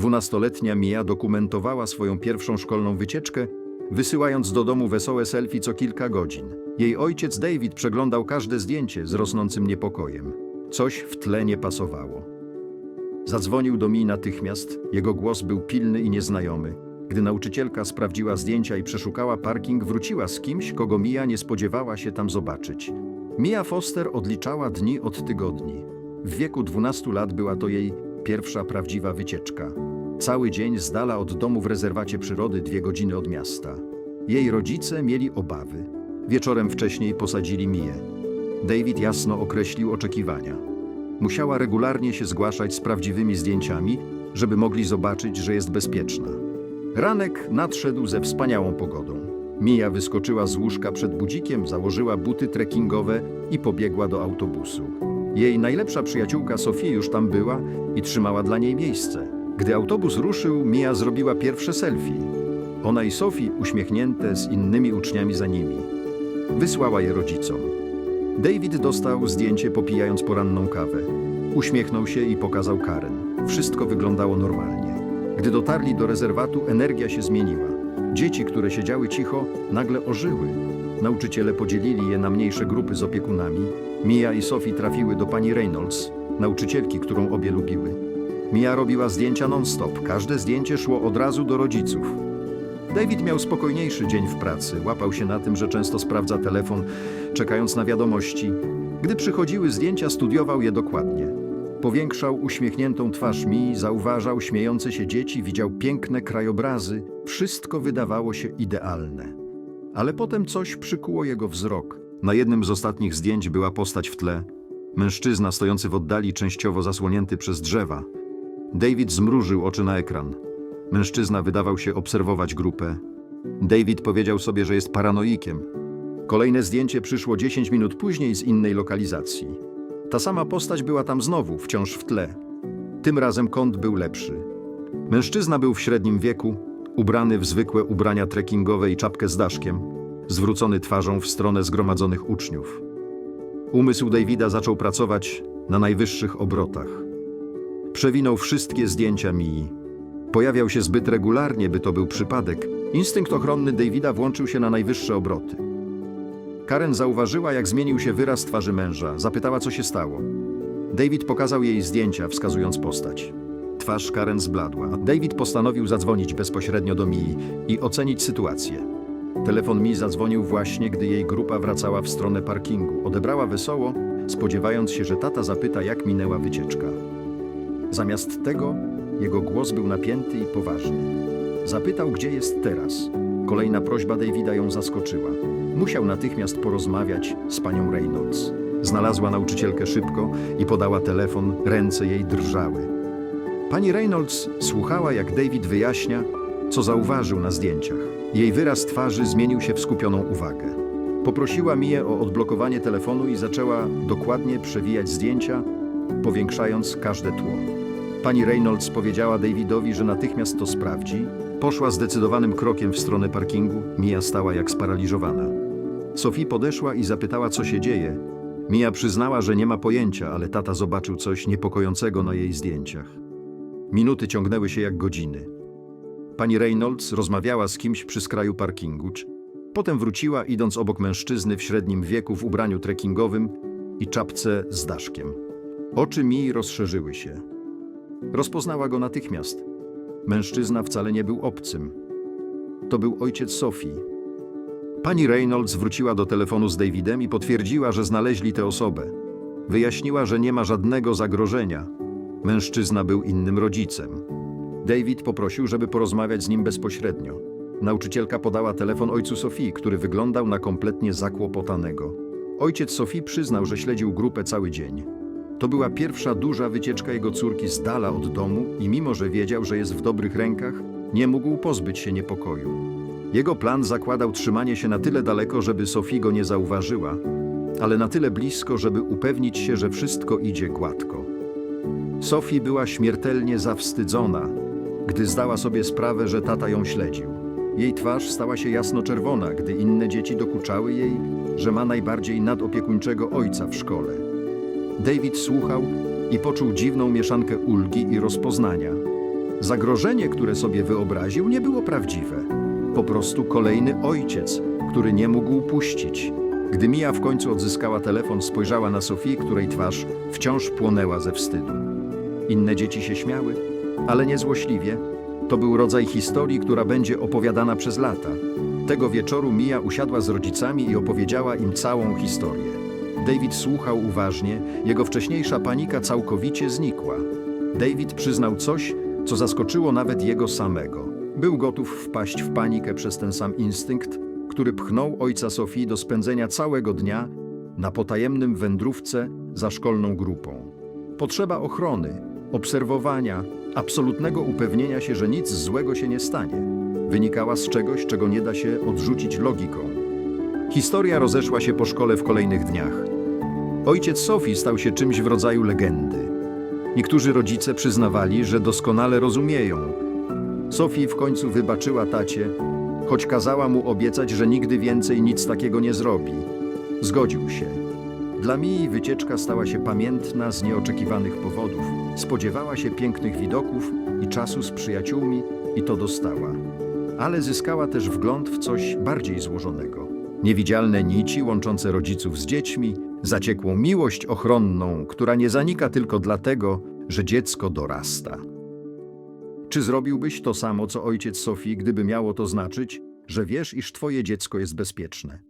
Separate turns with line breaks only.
Dwunastoletnia Mia dokumentowała swoją pierwszą szkolną wycieczkę, wysyłając do domu wesołe selfie co kilka godzin. Jej ojciec David przeglądał każde zdjęcie z rosnącym niepokojem. Coś w tle nie pasowało. Zadzwonił do Mii natychmiast. Jego głos był pilny i nieznajomy. Gdy nauczycielka sprawdziła zdjęcia i przeszukała parking, wróciła z kimś, kogo Mia nie spodziewała się tam zobaczyć. Mia Foster odliczała dni od tygodni. W wieku 12 lat była to jej pierwsza prawdziwa wycieczka. Cały dzień z dala od domu w rezerwacie przyrody, dwie godziny od miasta. Jej rodzice mieli obawy. Wieczorem wcześniej posadzili Mię. David jasno określił oczekiwania. Musiała regularnie się zgłaszać z prawdziwymi zdjęciami, żeby mogli zobaczyć, że jest bezpieczna. Ranek nadszedł ze wspaniałą pogodą. Mija wyskoczyła z łóżka przed budzikiem, założyła buty trekkingowe i pobiegła do autobusu. Jej najlepsza przyjaciółka Sofie już tam była i trzymała dla niej miejsce. Gdy autobus ruszył, Mia zrobiła pierwsze selfie. Ona i Sophie uśmiechnięte z innymi uczniami za nimi. Wysłała je rodzicom. David dostał zdjęcie popijając poranną kawę. Uśmiechnął się i pokazał Karen. Wszystko wyglądało normalnie. Gdy dotarli do rezerwatu, energia się zmieniła. Dzieci, które siedziały cicho, nagle ożyły. Nauczyciele podzielili je na mniejsze grupy z opiekunami. Mia i Sophie trafiły do pani Reynolds, nauczycielki, którą obie lubiły. Mia robiła zdjęcia non-stop. Każde zdjęcie szło od razu do rodziców. David miał spokojniejszy dzień w pracy. Łapał się na tym, że często sprawdza telefon, czekając na wiadomości. Gdy przychodziły zdjęcia, studiował je dokładnie. Powiększał uśmiechniętą twarz mi, zauważał śmiejące się dzieci, widział piękne krajobrazy. Wszystko wydawało się idealne. Ale potem coś przykuło jego wzrok. Na jednym z ostatnich zdjęć była postać w tle. Mężczyzna stojący w oddali, częściowo zasłonięty przez drzewa. David zmrużył oczy na ekran. Mężczyzna wydawał się obserwować grupę. David powiedział sobie, że jest paranoikiem. Kolejne zdjęcie przyszło 10 minut później z innej lokalizacji. Ta sama postać była tam znowu, wciąż w tle. Tym razem kąt był lepszy. Mężczyzna był w średnim wieku, ubrany w zwykłe ubrania trekkingowe i czapkę z daszkiem, zwrócony twarzą w stronę zgromadzonych uczniów. Umysł Davida zaczął pracować na najwyższych obrotach. Przewinął wszystkie zdjęcia Mii. Pojawiał się zbyt regularnie, by to był przypadek. Instynkt ochronny Davida włączył się na najwyższe obroty. Karen zauważyła, jak zmienił się wyraz twarzy męża. Zapytała, co się stało. David pokazał jej zdjęcia, wskazując postać. Twarz Karen zbladła. David postanowił zadzwonić bezpośrednio do Mii i ocenić sytuację. Telefon Mii zadzwonił właśnie, gdy jej grupa wracała w stronę parkingu. Odebrała wesoło, spodziewając się, że tata zapyta, jak minęła wycieczka. Zamiast tego jego głos był napięty i poważny. Zapytał, gdzie jest teraz. Kolejna prośba Davida ją zaskoczyła. Musiał natychmiast porozmawiać z panią Reynolds. Znalazła nauczycielkę szybko i podała telefon, ręce jej drżały. Pani Reynolds słuchała, jak David wyjaśnia, co zauważył na zdjęciach. Jej wyraz twarzy zmienił się w skupioną uwagę. Poprosiła Mię o odblokowanie telefonu i zaczęła dokładnie przewijać zdjęcia, powiększając każde tło. Pani Reynolds powiedziała Davidowi, że natychmiast to sprawdzi. Poszła zdecydowanym krokiem w stronę parkingu. Mia stała jak sparaliżowana. Sophie podeszła i zapytała, co się dzieje. Mia przyznała, że nie ma pojęcia, ale tata zobaczył coś niepokojącego na jej zdjęciach. Minuty ciągnęły się jak godziny. Pani Reynolds rozmawiała z kimś przy skraju parkingu. Potem wróciła, idąc obok mężczyzny w średnim wieku w ubraniu trekkingowym i czapce z daszkiem. Oczy mi rozszerzyły się. Rozpoznała go natychmiast. Mężczyzna wcale nie był obcym. To był ojciec Sofii. Pani Reynolds wróciła do telefonu z Davidem i potwierdziła, że znaleźli tę osobę. Wyjaśniła, że nie ma żadnego zagrożenia. Mężczyzna był innym rodzicem. David poprosił, żeby porozmawiać z nim bezpośrednio. Nauczycielka podała telefon ojcu Sofii, który wyglądał na kompletnie zakłopotanego. Ojciec Sofii przyznał, że śledził grupę cały dzień. To była pierwsza duża wycieczka jego córki z dala od domu i mimo, że wiedział, że jest w dobrych rękach, nie mógł pozbyć się niepokoju. Jego plan zakładał trzymanie się na tyle daleko, żeby Sofii go nie zauważyła, ale na tyle blisko, żeby upewnić się, że wszystko idzie gładko. Sophie była śmiertelnie zawstydzona, gdy zdała sobie sprawę, że tata ją śledził. Jej twarz stała się jasno-czerwona, gdy inne dzieci dokuczały jej, że ma najbardziej nadopiekuńczego ojca w szkole. David słuchał i poczuł dziwną mieszankę ulgi i rozpoznania. Zagrożenie, które sobie wyobraził, nie było prawdziwe. Po prostu kolejny ojciec, który nie mógł upuścić. Gdy Mia w końcu odzyskała telefon, spojrzała na Sofię, której twarz wciąż płonęła ze wstydu. Inne dzieci się śmiały, ale niezłośliwie. To był rodzaj historii, która będzie opowiadana przez lata. Tego wieczoru Mia usiadła z rodzicami i opowiedziała im całą historię. David słuchał uważnie, jego wcześniejsza panika całkowicie znikła. David przyznał coś, co zaskoczyło nawet jego samego. Był gotów wpaść w panikę przez ten sam instynkt, który pchnął ojca Sofii do spędzenia całego dnia na potajemnym wędrówce za szkolną grupą. Potrzeba ochrony, obserwowania, absolutnego upewnienia się, że nic złego się nie stanie, wynikała z czegoś, czego nie da się odrzucić logiką. Historia rozeszła się po szkole w kolejnych dniach. Ojciec Sofii stał się czymś w rodzaju legendy. Niektórzy rodzice przyznawali, że doskonale rozumieją. Sofii w końcu wybaczyła tacie, choć kazała mu obiecać, że nigdy więcej nic takiego nie zrobi. Zgodził się. Dla Mii wycieczka stała się pamiętna z nieoczekiwanych powodów. Spodziewała się pięknych widoków i czasu z przyjaciółmi i to dostała. Ale zyskała też wgląd w coś bardziej złożonego. Niewidzialne nici łączące rodziców z dziećmi, zaciekłą miłość ochronną, która nie zanika tylko dlatego, że dziecko dorasta. Czy zrobiłbyś to samo, co ojciec Sofii, gdyby miało to znaczyć, że wiesz, iż twoje dziecko jest bezpieczne?